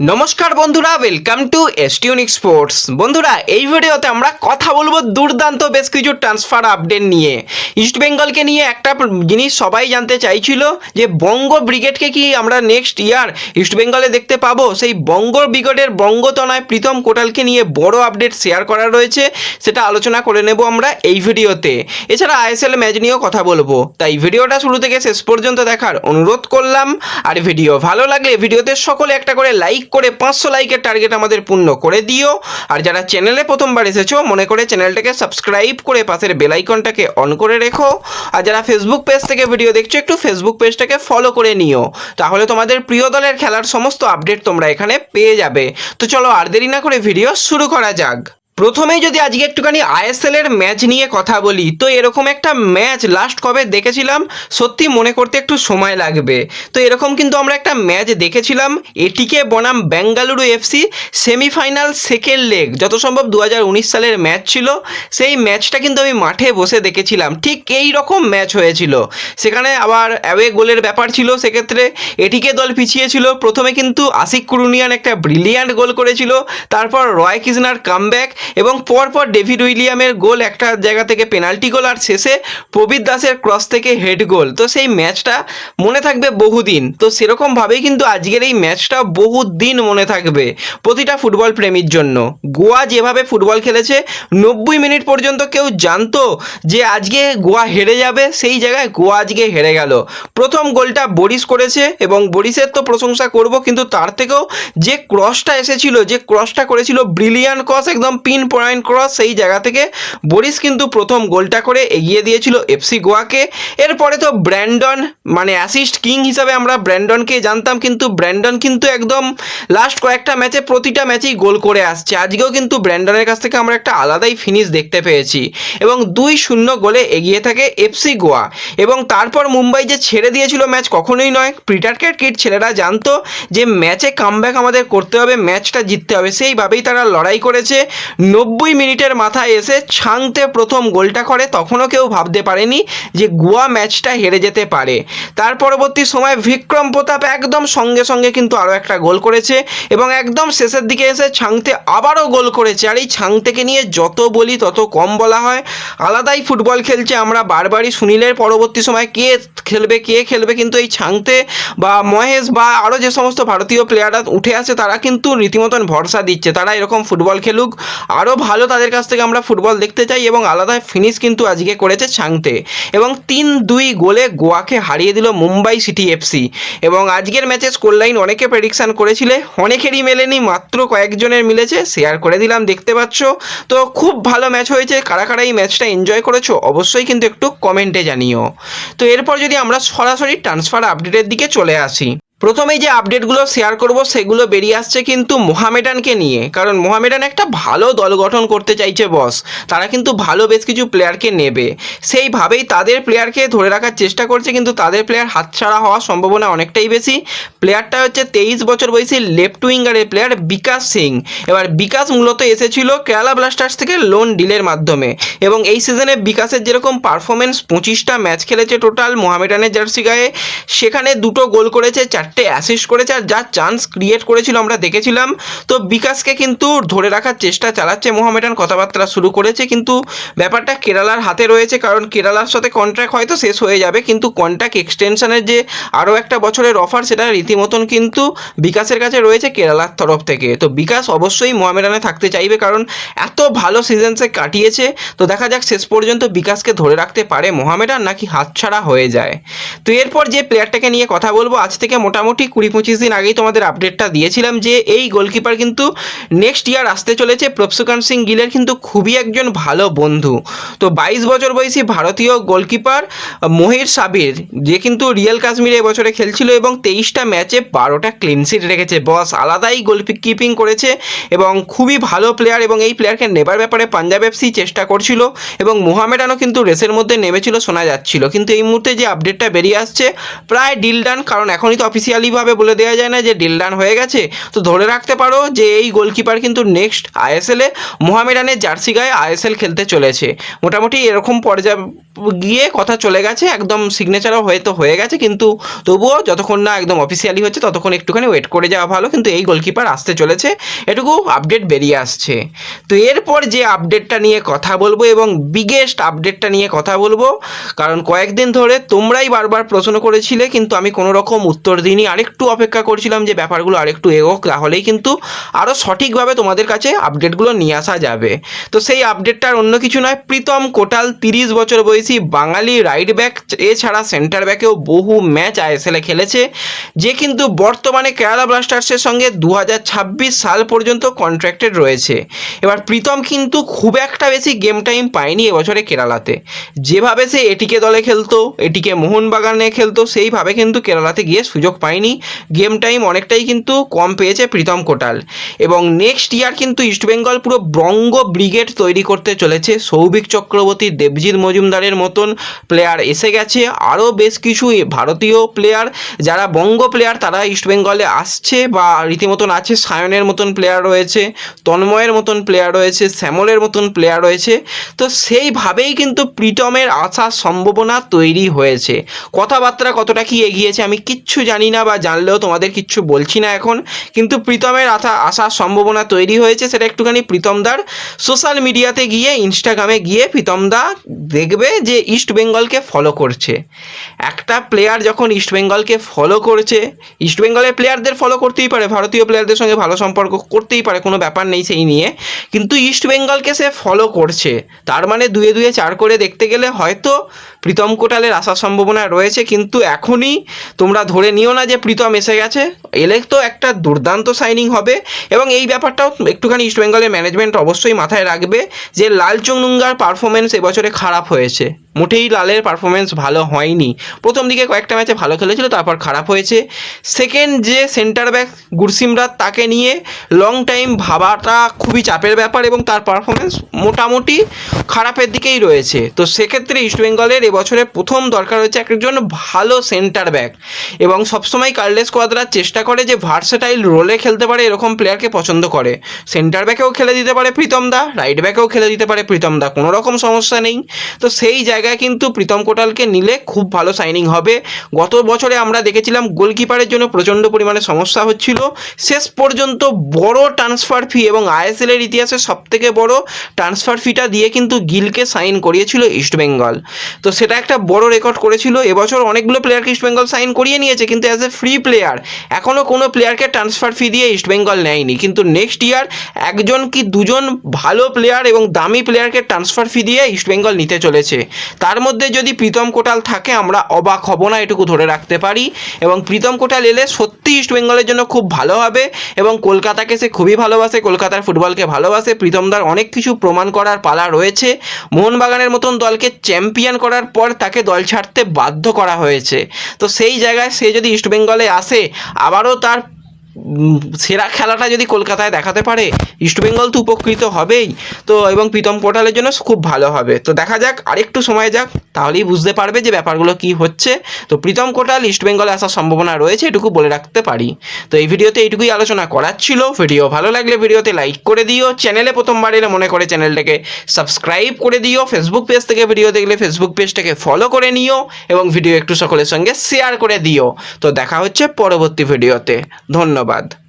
নমস্কার বন্ধুরা welcome to এসটিউনিক sports বন্ধুরা, এই ভিডিওতে আমরা কথা বলব দুর্দান্ত বেশ কিছু ট্রান্সফার আপডেট নিয়ে। ইস্ট বেঙ্গলকে নিয়ে একটা জিনিস সবাই জানতে চাইছিল, যে বঙ্গ ব্রিগেডকে কি আমরা নেক্সট ইয়ার ইস্ট বেঙ্গলে দেখতে পাবো? সেই বঙ্গ ব্রিগেডের বঙ্গতনায় প্রীতম কোটালকে নিয়ে বড় আপডেট শেয়ার করা রয়েছে, সেটা আলোচনা করে নেব আমরা এই ভিডিওতে। এছাড়া আইএসএল ম্যাচ নিয়েও কথা বলব। তাই ভিডিওটা শুরু থেকে শেষ পর্যন্ত দেখার অনুরোধ করলাম। আর ভিডিও ভালো লাগলে ভিডিওতে সকলে একটা করে লাইক করে পাঁচশো লাইকের টার্গেট আমাদের পূর্ণ করে দিও। আর যারা চ্যানেলে প্রথমবার এসেছ, মনে করে চ্যানেলটাকে সাবস্ক্রাইব করে পাশের বেলাইকনটাকে অন করে রেখো। আর যারা ফেসবুক পেজ থেকে ভিডিও দেখছ, একটু ফেসবুক পেজটাকে ফলো করে নিও। তাহলে তোমাদের প্রিয় দলের খেলার সমস্ত আপডেট তোমরা এখানে পেয়ে যাবে। তো চলো আর দেরি না করে ভিডিও শুরু করা যাক। প্রথমেই যদি আজকে একটুখানি আইএসএল এর ম্যাচ নিয়ে কথা বলি, তো এরকম একটা ম্যাচ লাস্ট কবে দেখেছিলাম? সত্যি মনে করতে একটু সময় লাগবে। তো এরকম কিন্তু আমরা একটা ম্যাচ দেখেছিলাম, এটিকে বনাম Bengaluru FC semifinal second leg যত সম্ভব দু হাজার উনিশ সালের ম্যাচ ছিল, সেই ম্যাচটা কিন্তু আমি মাঠে বসে দেখেছিলাম। ঠিক এই রকম ম্যাচ হয়েছিল। সেখানে আবার অ্যাওয়ে গোলের ব্যাপার ছিল, সেক্ষেত্রে এটিকে দল পিছিয়ে ছিল প্রথমে কিন্তু আশিক কুরুনিয়ান একটা ব্রিলিয়ান্ট গোল করেছিল, তারপর রয় কৃষ্ণার কামব্যাক এবং পরপর ডেভিড উইলিয়ামের গোল একটা জায়গা থেকে পেনাল্টি গোল আর শেষে প্রবীর দাসের ক্রস থেকে হেড গোল। তো সেই ম্যাচটা মনে থাকবে বহুদিন। তো সেরকমভাবেই কিন্তু আজকের এই ম্যাচটা বহুদিন মনে থাকবে প্রতিটা ফুটবল প্রেমীর জন্য। গোয়া যেভাবে ফুটবল খেলেছে, নব্বই মিনিট পর্যন্ত কেউ জানতো যে আজকে গোয়া হেরে যাবে, সেই জায়গায় গোয়া আজকে হেরে গেল। প্রথম গোলটা বরিস করেছে এবং বরিসের তো প্রশংসা করব, কিন্তু তার থেকেও যে ক্রসটা এসেছিল, যে ক্রসটা করেছিল ব্রিলিয়ান ক্রস, একদম পিন পয়েন্ট ক্রস সেই জায়গা থেকে বরিস কিন্তু প্রথম গোলটা করে এগিয়ে দিয়েছিল এফসি গোয়াকে। এরপরে তো ব্র্যান্ডন মানে অ্যাসিস্ট কিং হিসাবে আমরা ব্র্যান্ডনকে জানতাম, কিন্তু ব্র্যান্ডন কিন্তু একদম লাস্ট কয়েকটা ম্যাচে প্রতিটা ম্যাচেই গোল করে আসছে। আজকেও কিন্তু ব্র্যান্ডনের কাছ থেকে আমরা একটা আলাদাই ফিনিশ দেখতে পেয়েছি। এবং দুই শূন্য গোলে এগিয়ে থাকে এফসি গোয়া। এবং তারপর মুম্বাই যে ছেড়ে দিয়েছিল ম্যাচ কখনোই নয় প্রিটার্কেট কিট ছেলেরা জানতো যে ম্যাচে কামব্যাক আমাদের করতে হবে ম্যাচটা জিততে হবে। সেইভাবেই তারা লড়াই করেছে। নব্বই মিনিটের মাথায় এসে ছাংতে প্রথম গোলটা করে, তখনও কেউ ভাবতে পারেনি যে গোয়া ম্যাচটা হেরে যেতে পারে। তার পরবর্তী সময় বিক্রম প্রতাপ একদম সঙ্গে সঙ্গে কিন্তু আরও একটা গোল করেছে এবং একদম শেষের দিকে এসে ছাংতে আবারও গোল করেছে। আর এই ছাংতেকে নিয়ে যত বলি তত কম বলা হয়। আলাদাই ফুটবল খেলছে আমরা বারবারই সুনীলের পরবর্তী সময়। কে খেলবে কে খেলবে কিন্তু এই ছাংতে বা মহেশ বা আরও যে সমস্ত ভারতীয় প্লেয়াররা উঠে আসে তারা কিন্তু রীতিমতন ভরসা দিচ্ছে। তারা এরকম ফুটবল খেলুক আরও ভালো তাদের কাছ থেকে আমরা ফুটবল দেখতে চাই এবং আলাদা ফিনিশ কিন্তু আজকে করেছে ছাংতে এবং তিন দুই গোলে গোয়াকে হারিয়ে দিল মুম্বাই সিটি এফসি এবং আজকের ম্যাচে স্কোর লাইন অনেকে প্রেডিকশান করেছিলে, অনেকেরই মেলেনি, মাত্র কয়েকজনের মিলেছে শেয়ার করে দিলাম, দেখতে পাচ্ছ। তো খুব ভালো ম্যাচ হয়েছে, কারা কারা এই ম্যাচটা এনজয় করেছ অবশ্যই কিন্তু একটু কমেন্টে জানিও। তো এরপর যদি আমরা সরাসরি ট্রান্সফার আপডেটের দিকে চলে আসি। প্রথমেই যে আপডেটগুলো শেয়ার করব, সেগুলো বেরিয়ে আসছে কিন্তু মোহামেডানকে নিয়ে। কারণ মোহামেডান একটা ভালো দল গঠন করতে চাইছে বস তারা কিন্তু ভালো বেশ কিছু প্লেয়ারকে নেবে। সেইভাবেই তাদের প্লেয়ারকে ধরে রাখার চেষ্টা করছে, কিন্তু তাদের প্লেয়ার হাতছাড়া হওয়ার সম্ভাবনা অনেকটাই বেশি। প্লেয়ারটা হচ্ছে তেইশ বছর বয়সী লেফট উইঙ্গারের প্লেয়ার বিকাশ সিং। এবার বিকাশ মূলত এসেছিল কেরালা ব্লাস্টার্স থেকে লোন ডিলের মাধ্যমে। এবং এই সিজনে বিকাশের যেরকম পারফরমেন্স পঁচিশটা ম্যাচ খেলেছে টোটাল মোহামেডানের জার্সি গায়ে। সেখানে দুটো গোল করেছে চারটে অ্যাসিস্ট করেছে আর যা চান্স ক্রিয়েট করেছিল আমরা দেখেছিলাম। তো বিকাশকে কিন্তু ধরে রাখার চেষ্টা চালাচ্ছে মোহামেডান, কথাবার্তা শুরু করেছে, কিন্তু ব্যাপারটা কেরালার হাতে রয়েছে, কারণ কেরালার সাথে কন্ট্রাক্ট হয়তো শেষ হয়ে যাবে, কিন্তু কন্ট্রাক্ট এক্সটেনশনের যে আরও একটা বছরের অফার সেটা রীতিমতন কিন্তু বিকাশের কাছে রয়েছে কেরালার তরফ থেকে। তো বিকাশ অবশ্যই মোহামেডানে থাকতে চাইবে, কারণ এত ভালো সিজন সে কাটিয়েছে। তো দেখা যাক শেষ পর্যন্ত বিকাশকে ধরে রাখতে পারে মোহামেডান, নাকি হাতছাড়া হয়ে যায়। তো এরপর যে প্লেয়ারটাকে নিয়ে কথা বলব, আজ থেকে মোটামুটি কুড়ি পঁচিশ দিন আগেই তোমাদের আপডেটটা দিয়েছিলাম যে এই গোলকিপার কিন্তু নেক্সট ইয়ার আসতে চলেছে। প্রফসুকান সিং গিলের কিন্তু খুবই একজন ভালো বন্ধু। তো বাইশ বছর বয়সী ভারতীয় গোলকিপার মহির সাবির, যে কিন্তু রিয়েল কাশ্মীরে এবছরে খেলছিল এবং তেইশটা ম্যাচে বারোটা ক্লিনশিট রেখেছে। বস আলাদাই গোল কিপিং করেছে এবং খুবই ভালো প্লেয়ার এবং এই প্লেয়ারকে নেবার ব্যাপারে পাঞ্জাব এফসি চেষ্টা করছিল এবং মোহামেডানও কিন্তু রেসের মধ্যে নেমেছিল, শোনা যাচ্ছিল। কিন্তু এই মুহূর্তে যে আপডেটটা বেরিয়ে আসছে, প্রায় ডিল ডান কারণ এখনই তো অফিসিয়াল অফিসিয়ালিভাবে বলে দেওয়া যায় না যে ডিল ডান হয়ে গেছে। তো ধরে রাখতে পারো যে এই গোলকিপার কিন্তু নেক্সট আইএসএলে মোহামেডানের জার্সি গায়ে আইএসএল খেলতে চলেছে। মোটামুটি এরকম পর্যায়ে গিয়ে কথা চলে গেছে, একদম সিগনেচারও হয়তো হয়ে গেছে, কিন্তু তবুও যতক্ষণ না একদম অফিসিয়ালি হচ্ছে, ততক্ষণ একটুখানি ওয়েট করে যাওয়া ভালো, কিন্তু এই গোলকিপার আসতে চলেছে, এটুকু আপডেট বেরিয়ে আসছে। তো এরপর যে আপডেটটা নিয়ে কথা বলব এবং বিগেস্ট আপডেটটা নিয়ে কথা বলব, কারণ কয়েকদিন ধরে তোমরাই বারবার প্রশ্ন করেছিলে, কিন্তু আমি কোনো রকম উত্তর দিইনি আরেকটু অপেক্ষা করছিলাম যে ব্যাপারগুলো আরেকটু এগোক, তাহলেই কিন্তু আরও সঠিকভাবে তোমাদের কাছে আপডেটগুলো নিয়ে আসা যাবে। তো সেই আপডেটটার অন্য কিছু নয়, প্রীতম কোটাল তিরিশ বছর বয়সী বাঙালি রাইট ব্যাক এছাড়া সেন্টার ব্যাকেও বহু ম্যাচ আইএসএলে খেলেছে, যে কিন্তু বর্তমানে কেরালা ব্লাস্টার্সের সঙ্গে দু হাজার ছাব্বিশ সাল পর্যন্ত কন্ট্রাক্টেড রয়েছে। এবার প্রীতম কিন্তু খুব একটা বেশি গেম টাইম পায়নি এবছরে কেরালাতে যেভাবে সে এটিকে দলে খেলতো, এটিকে মোহনবাগানে খেলতো, সেইভাবে কিন্তু কেরালাতে গিয়ে সুযোগ পায়নি গেম টাইম অনেকটাই কিন্তু কম পেয়েছে প্রীতম কোটাল। এবং নেক্সট ইয়ার কিন্তু ইস্টবেঙ্গল পুরো বঙ্গ ব্রিগেড তৈরি করতে চলেছে। সৌভিক চক্রবর্তী, দেবজিৎ মজুমদারের মতন প্লেয়ার এসে গেছে। আরও বেশ কিছু ভারতীয় প্লেয়ার যারা বঙ্গ প্লেয়ার তারা ইস্টবেঙ্গলে আসছে বা রীতিমতন আছে। সায়নের মতন প্লেয়ার রয়েছে, তন্ময়ের মতন প্লেয়ার রয়েছে, শ্যামলের মতন প্লেয়ার রয়েছে। তো সেইভাবেই কিন্তু প্রীতমের আসার সম্ভাবনা তৈরি হয়েছে। কথাবার্তা কতটা কি এগিয়েছে আমি কিচ্ছু জানি না। বা জানলেও তোমাদের কিচ্ছু বলছি না এখন। কিন্তু প্রীতমের আসা আসার সম্ভাবনা তৈরি হয়েছে, সেটা একটুখানি প্রীতমদার সোশ্যাল মিডিয়াতে গিয়ে ইনস্টাগ্রামে গিয়ে প্রীতমদা দেখবে যে ইস্ট বেঙ্গলকে ফলো করছে। একটা প্লেয়ার যখন ইস্ট বেঙ্গলকে ফলো করছে ইস্ট বেঙ্গলের প্লেয়ারদের ফলো করতেই পারে, ভারতীয় প্লেয়ারদের সঙ্গে ভালো সম্পর্ক করতেই পারে, কোনো ব্যাপার নেই সেই নিয়ে। কিন্তু ইস্ট বেঙ্গলকে সে ফলো করছে, তার মানে দুয়ে দুয়ে চার করে দেখতে গেলে হয়তো প্রীতম কোটালের আসার সম্ভাবনা রয়েছে, কিন্তু এখনই তোমরা ধরে নিও না যে প্রীতম এসে গেছে, এলে তো একটা দুর্দান্ত সাইনিং হবে এবং এই ব্যাপারটাও একটুখানি ইস্টবেঙ্গলের ম্যানেজমেন্ট অবশ্যই মাথায় রাখবে যে লাল চুংনুঙ্গার পারফরমেন্স এবছরে খারাপ হয়েছে। মোটেই লালের পারফরমেন্স ভালো হয়নি। প্রথম দিকে কয়েকটা ম্যাচে ভালো খেলেছিল, তারপর খারাপ হয়েছে। সেকেন্ড যে সেন্টার ব্যাক গুরসিমরাত তাকে নিয়ে লং টাইম ভাবাটা খুবই চাপের ব্যাপার এবং তার পারফরমেন্স মোটামুটি খারাপের দিকেই রয়েছে। তো সেক্ষেত্রে ইস্টবেঙ্গলের এবছরে প্রথম দরকার হচ্ছে একজন ভালো সেন্টার ব্যাক এবং সবসময় কার্লেস কোয়াদ্রা চেষ্টা করে যে ভার্সেটাইল রোলে খেলতে পারে, এরকম প্লেয়ারকে পছন্দ করে। সেন্টার ব্যাকেও খেলে দিতে পারে প্রীতম দা রাইট ব্যাকেও খেলে দিতে পারে প্রীতম দা, কোনো রকম সমস্যা নেই। তো সেই জায়গায় কিন্তু প্রীতম কোটালকে নিলে খুব ভালো সাইনিং হবে। গত বছরে আমরা দেখেছিলাম গোলকিপারের জন্য প্রচণ্ড পরিমাণে সমস্যা হচ্ছিল। শেষ পর্যন্ত বড় ট্রান্সফার ফি এবং আইএসএল এর ইতিহাসে সবথেকে বড় ট্রান্সফার ফিটা দিয়ে কিন্তু গিলকে সাইন করিয়েছিল ইস্টবেঙ্গল তো সেটা একটা বড় রেকর্ড করেছিল। এবছর অনেকগুলো প্লেয়ারকে ইস্টবেঙ্গল সাইন করিয়ে নিয়েছে, কিন্তু অ্যাজ এ ফ্রি প্লেয়ার এখনও কোনো প্লেয়ারকে ট্রান্সফার ফি দিয়ে ইস্টবেঙ্গল নেয়নি। কিন্তু নেক্সট ইয়ার একজন কি দুজন ভালো প্লেয়ার এবং দামি প্লেয়ারকে ট্রান্সফার ফি দিয়ে ইস্টবেঙ্গল নিতে চলেছে? তার মধ্যে যদি প্রীতম কোটাল থাকে, আমরা অবাক হব না, এটুকু ধরে রাখতে পারি। এবং প্রীতম কোটাল এলে সত্যি ইস্টবেঙ্গলের জন্য খুব ভালো হবে এবং কলকাতাকে সে খুবই ভালোবাসে, কলকাতার ফুটবলকে ভালোবাসে। প্রীতমদার অনেক কিছু প্রমাণ করার পালা রয়েছে। মোহনবাগানের মতন দলকে চ্যাম্পিয়ন করার পর তাকে দল ছাড়তে বাধ্য করা হয়েছে। তো সেই জায়গায় সে যদি ইস্টবেঙ্গলে আসে, আবারও তার সেরা খেলাটা যদি কলকাতায় দেখাতে পারে ইস্টবেঙ্গল তো উপকৃত হবেই। তো এবং প্রীতম পোর্টালের জন্য খুব ভালো হবে। তো দেখা যাক, আরেকটু সময় যাক, তাহলেই বুঝতে পারবে যে ব্যাপারগুলো কি হচ্ছে। তো প্রীতম কোটাল ইস্টবেঙ্গলে আসার সম্ভাবনা রয়েছে, এটুকু বলে রাখতে পারি। তো এই ভিডিওতে এইটুকুই আলোচনা করার ছিল। ভিডিও ভালো লাগলে ভিডিওতে লাইক করে দিও। চ্যানেলে প্রথমবার এলে মনে করে চ্যানেলটাকে সাবস্ক্রাইব করে দিও। ফেসবুক পেজ থেকে ভিডিও দেখলে ফেসবুক পেজটাকে ফলো করে নিও এবং ভিডিও একটু সকলের সঙ্গে শেয়ার করে দিও। তো দেখা হচ্ছে পরবর্তী ভিডিওতে। ধন্যবাদ।